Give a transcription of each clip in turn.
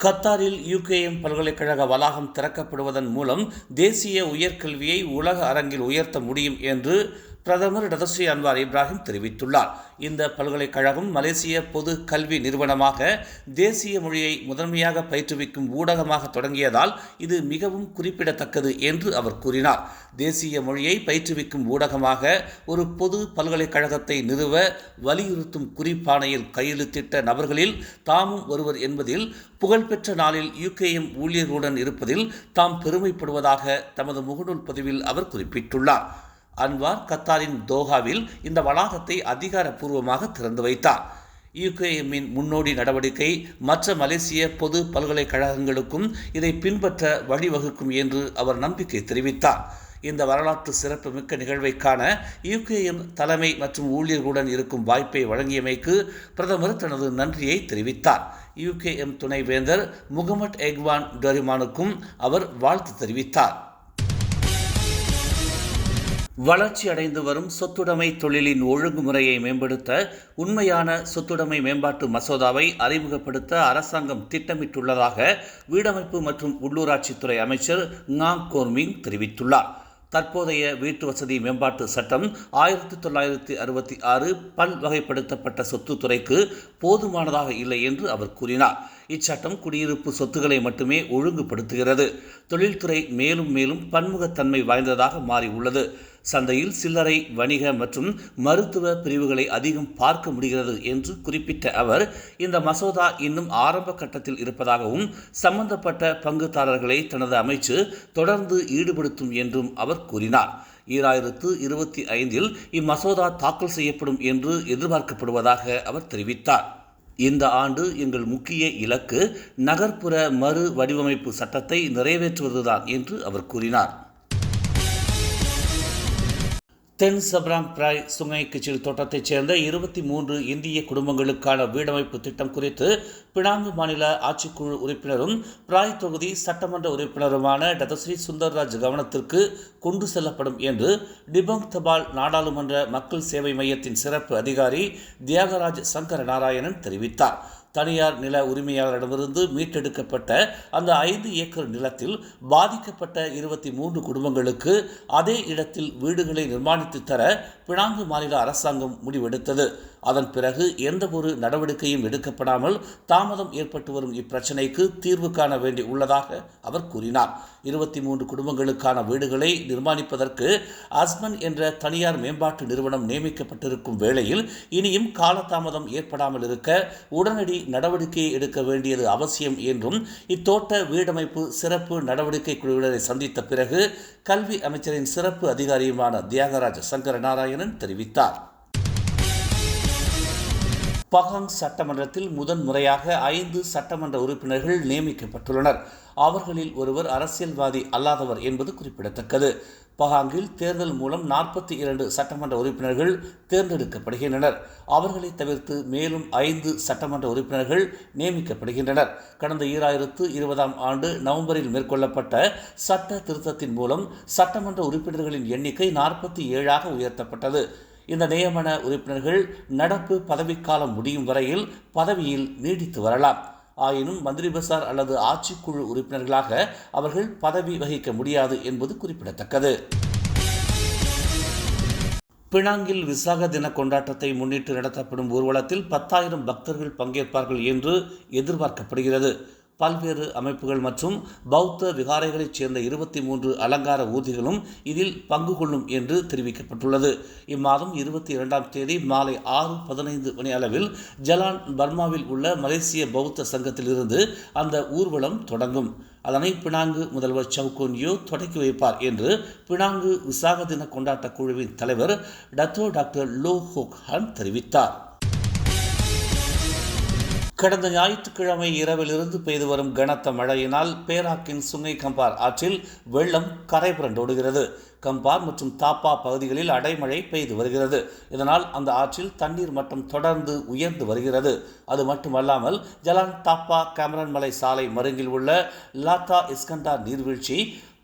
கத்தாரில் யுகேஎம் பல்கலைக்கழக வளாகம் திறக்கப்படுவதன் மூலம் தேசிய உயர்கல்வியை உலக அரங்கில் உயர்த்த முடியும் என்று பிரதமர் டதஸ்ரீ அன்வார் இப்ராஹிம் தெரிவித்துள்ளார். இந்த பல்கலைக்கழகம் மலேசிய பொது கல்வி நிறுவனமாக தேசிய மொழியை முதன்மையாக பயிற்றுவிக்கும் ஊடகமாக தொடங்கியதால் இது மிகவும் குறிப்பிடத்தக்கது என்று அவர் கூறினார். தேசிய மொழியை பயிற்றுவிக்கும் ஊடகமாக ஒரு பொது பல்கலைக்கழகத்தை நிறுவ வலியுறுத்தும் குறிப்பாணையில் கையெழுத்திட்ட நபர்களில் தாமும் ஒருவர் என்பதில் புகழ்பெற்ற நாளில் யுகேஎம் ஊழியர்களுடன் இருப்பதில் தாம் பெருமைப்படுவதாக தமது முகநூல் பதிவில் அவர் குறிப்பிட்டுள்ளார். அன்வார் கத்தாரின் தோஹாவில் இந்த வளாகத்தை அதிகாரப்பூர்வமாக திறந்து வைத்தார். யூகேஎம்மின் முன்னோடி நடவடிக்கை மற்ற மலேசிய பொது பல்கலைக்கழகங்களுக்கும் இதை பின்பற்ற வழிவகுக்கும் என்று அவர் நம்பிக்கை தெரிவித்தார். இந்த வரலாற்று சிறப்பு மிக்க நிகழ்வை காண யுகேஎம் தலைமை மற்றும் ஊழியர்களுடன் இருக்கும் வாய்ப்பை வழங்கியமைக்கு பிரதமர் தனது நன்றியை தெரிவித்தார். யுகேஎம் துணைவேந்தர் முகமட் எக்வான் டொரிமானுக்கும் அவர் வாழ்த்து தெரிவித்தார். வளர்ச்சி அடைந்து வரும் சொத்துடைமை தொழிலின் ஒழுங்குமுறையை மேம்படுத்த உண்மையான சொத்துடைமை மேம்பாட்டு மசோதாவை அறிமுகப்படுத்த அரசாங்கம் திட்டமிட்டுள்ளதாக வீடமைப்பு மற்றும் உள்ளூராட்சித்துறை அமைச்சர் ngaங் கோர்மிங் தெரிவித்துள்ளார். தற்போதைய வீட்டு வசதி மேம்பாட்டு சட்டம் ஆயிரத்தி தொள்ளாயிரத்தி அறுபத்தி ஆறு பல்வகைப்படுத்தப்பட்ட சொத்துத்துறைக்கு போதுமானதாக இல்லை என்று அவர் கூறினார். இச்சட்டம் குடியிருப்பு சொத்துக்களை மட்டுமே ஒழுங்குபடுத்துகிறது. தொழில்துறை மேலும் மேலும் பன்முகத்தன்மை வாய்ந்ததாக மாறி உள்ளது சந்தையில் சில்லறை வணிக மற்றும் மருத்துவ பிரிவுகளை அதிகம் பார்க்க முடிகிறது என்று குறிப்பிட்ட அவர் இந்த மசோதா இன்னும் ஆரம்ப கட்டத்தில் இருப்பதாகவும் சம்பந்தப்பட்ட பங்குதாரர்களை தனது அமைச்சு தொடர்ந்து ஈடுபடுத்தும் என்றும் அவர் கூறினார். ஈராயிரத்து இருபத்தி ஐந்தில் இம்மசோதா தாக்கல் செய்யப்படும் என்று எதிர்பார்க்கப்படுவதாக அவர் தெரிவித்தார். இந்த ஆண்டு எங்கள் முக்கிய இலக்கு நகர்ப்புற மறு வடிவமைப்பு சட்டத்தை நிறைவேற்றுவதுதான் என்று அவர் கூறினார். தென் சப்ராங் பிராய் சுங்கை கிச்சில் தோட்டத்தைச் சேர்ந்த இருபத்தி மூன்று இந்திய குடும்பங்களுக்கான வீடமைப்பு திட்டம் குறித்து பினாங்கு மாநில ஆட்சிக்குழு உறுப்பினரும் பிராய் தொகுதி சட்டமன்ற உறுப்பினருமான டதஸ்ரீ சுந்தர்ராஜ் கவனத்திற்கு கொண்டு செல்லப்படும் என்று டிபங் தபால் நாடாளுமன்ற மக்கள் சேவை மையத்தின் சிறப்பு அதிகாரி தியாகராஜ் சங்கர நாராயணன் தெரிவித்தார். தனியார் நில உரிமையாளரிடமிருந்து மீட்டெடுக்கப்பட்ட அந்த ஐந்து ஏக்கர் நிலத்தில் பாதிக்கப்பட்ட இருபத்தி மூன்று குடும்பங்களுக்கு அதே இடத்தில் வீடுகளை நிர்மாணித்து தர பினாங்கு மாநில அரசாங்கம் முடிவெடுத்தது. அதன் பிறகு எந்த ஒரு நடவடிக்கையும் எடுக்கப்படாமல் தாமதம் ஏற்பட்டு வரும் இப்பிரச்சினைக்கு தீர்வு காண வேண்டி உள்ளதாக அவர் கூறினார். இருபத்தி மூன்று குடும்பங்களுக்கான வீடுகளை நிர்மாணிப்பதற்கு அஸ்மன் என்ற தனியார் மேம்பாட்டு நிறுவனம் நியமிக்கப்பட்டிருக்கும் வேளையில் இனியும் காலதாமதம் ஏற்படாமல் இருக்க உடனடி நடவடிக்கையை எடுக்க வேண்டியது அவசியம் என்றும் இத்தோட்ட வீடமைப்பு சிறப்பு நடவடிக்கை குழுவினரை சந்தித்த பிறகு கல்வி அமைச்சரின் சிறப்பு அதிகாரியுமான தியாகராஜ சங்கர நாராயணன் தெரிவித்தார் பகாங் சட்டமன்றத்தில் முதன் முறையாக ஐந்து சட்டமன்ற உறுப்பினர்கள் நியமிக்கப்பட்டுள்ளனர். அவர்களில் ஒருவர் அரசியல்வாதி அல்லாதவர் என்பது குறிப்பிடத்தக்கது. பகாங்கில் தேர்தல் மூலம் நாற்பத்தி இரண்டு சட்டமன்ற உறுப்பினர்கள் தேர்ந்தெடுக்கப்படுகின்றனர். அவர்களை தவிர்த்து மேலும் ஐந்து சட்டமன்ற உறுப்பினர்கள் நியமிக்கப்படுகின்றனர். கடந்த ஈராயிரத்து இருபதாம் ஆண்டு நவம்பரில் மேற்கொள்ளப்பட்ட சட்ட திருத்தத்தின் மூலம் சட்டமன்ற உறுப்பினர்களின் எண்ணிக்கை நாற்பத்தி ஏழாக உயர்த்தப்பட்டது. இந்த நியமன உறுப்பினர்கள் நடப்பு பதவிக்காலம் முடியும் வரையில் பதவியில் நீடித்து வரலாம். ஆயினும் மந்திரி பசார் அல்லது ஆட்சிக்குழு உறுப்பினர்களாக அவர்கள் பதவி வகிக்க முடியாது என்பது குறிப்பிடத்தக்கது. பினாங்கில் விசாக தின கொண்டாட்டத்தை முன்னிட்டு நடத்தப்படும் ஊர்வலத்தில் பத்தாயிரம் பக்தர்கள் பங்கேற்பார்கள் என்று எதிர்பார்க்கப்படுகிறது. பல்வேறு அமைப்புகள் மற்றும் பௌத்த விகாரைகளைச் சேர்ந்த இருபத்தி மூன்று அலங்கார ஊர்திகளும் இதில் பங்கு கொள்ளும் என்று தெரிவிக்கப்பட்டுள்ளது. இம்மாதம் இருபத்தி இரண்டாம் தேதி மாலை ஆறு பதினைந்து மணி அளவில் ஜலான் பர்மாவில் உள்ள மலேசிய பௌத்த சங்கத்திலிருந்து அந்த ஊர்வலம் தொடங்கும். அதனை பினாங்கு முதல்வர் சவுகோன்யோ தொடக்கி வைப்பார் என்று பினாங்கு விசாக தின கொண்டாட்ட குழுவின் தலைவர் டத்தோ டாக்டர் லோ ஹோக்ஹான் தெரிவித்தார். கடந்த ஞாயிற்றுக்கிழமை இரவிலிருந்து பெய்து வரும் கனத்த மழையினால் பேராக்கின் சுங்கை கம்பார் ஆற்றில் வெள்ளம் கரை புரண்டோடுகிறது கம்பார் மற்றும் தாப்பா பகுதிகளில் அடைமழை பெய்து வருகிறது. இதனால் அந்த ஆற்றில் தண்ணீர் மட்டம் தொடர்ந்து உயர்ந்து வருகிறது. அது மட்டுமல்லாமல் ஜலான் தாப்பா கேமரன் மலை சாலை மருங்கில் உள்ள லாத்தா இஸ்கண்டா நீர்வீழ்ச்சி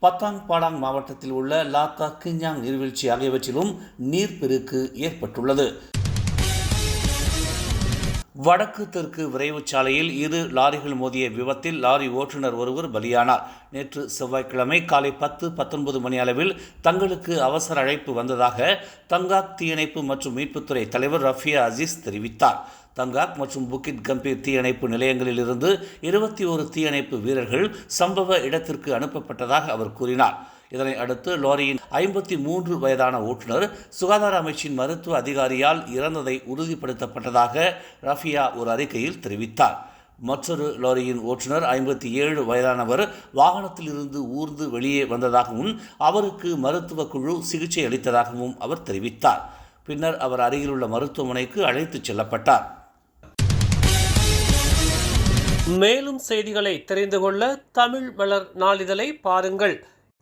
பத்தாங் பாடாங் மாவட்டத்தில் உள்ள லாத்தா கிஞ்சாங் நீர்வீழ்ச்சி ஆகியவற்றிலும் நீர்ப்பெருக்கு ஏற்பட்டுள்ளது. வடக்கு தெற்கு விரைவு சாலையில் இரு லாரிகள் மோதிய விபத்தில் லாரி ஓட்டுநர் ஒருவர் பலியானார். நேற்று செவ்வாய்க்கிழமை காலை பத்து பத்தொன்பது மணி அளவில் தங்களுக்கு அவசர அழைப்பு வந்ததாக தங்காக் தீயணைப்பு மற்றும் மீட்புத்துறை தலைவர் ரஃபியா அசீஸ் தெரிவித்தார். தங்காக் மற்றும் புக்கிட் கம்பீர் தீயணைப்பு நிலையங்களில் இருந்து இருபத்தி ஒரு தீயணைப்பு வீரர்கள் சம்பவ இடத்திற்கு அனுப்பப்பட்டதாக அவர் கூறினார். இதனை அடுத்து லாரியின் ஐம்பத்தி மூன்று வயதான ஓட்டுநர் சுகாதார அமைச்சின் மருத்துவ அதிகாரியால் இறந்ததை உறுதிப்படுத்தப்பட்டதாக ரஃபியா ஒரு அறிக்கையில் தெரிவித்தார். மற்றொரு லாரியின் ஓட்டுநர் ஐம்பத்தி ஏழு வயதானவர் வாகனத்திலிருந்து ஊர்ந்து வெளியே வந்ததாகவும் அவருக்கு மருத்துவ குழு சிகிச்சை அளித்ததாகவும் அவர் தெரிவித்தார். பின்னர் அவர் அருகிலுள்ள மருத்துவமனைக்கு அழைத்துச் செல்லப்பட்டார். மேலும் செய்திகளை தெரிந்து கொள்ள தமிழ் மலர் நாளிதழை பாருங்கள்.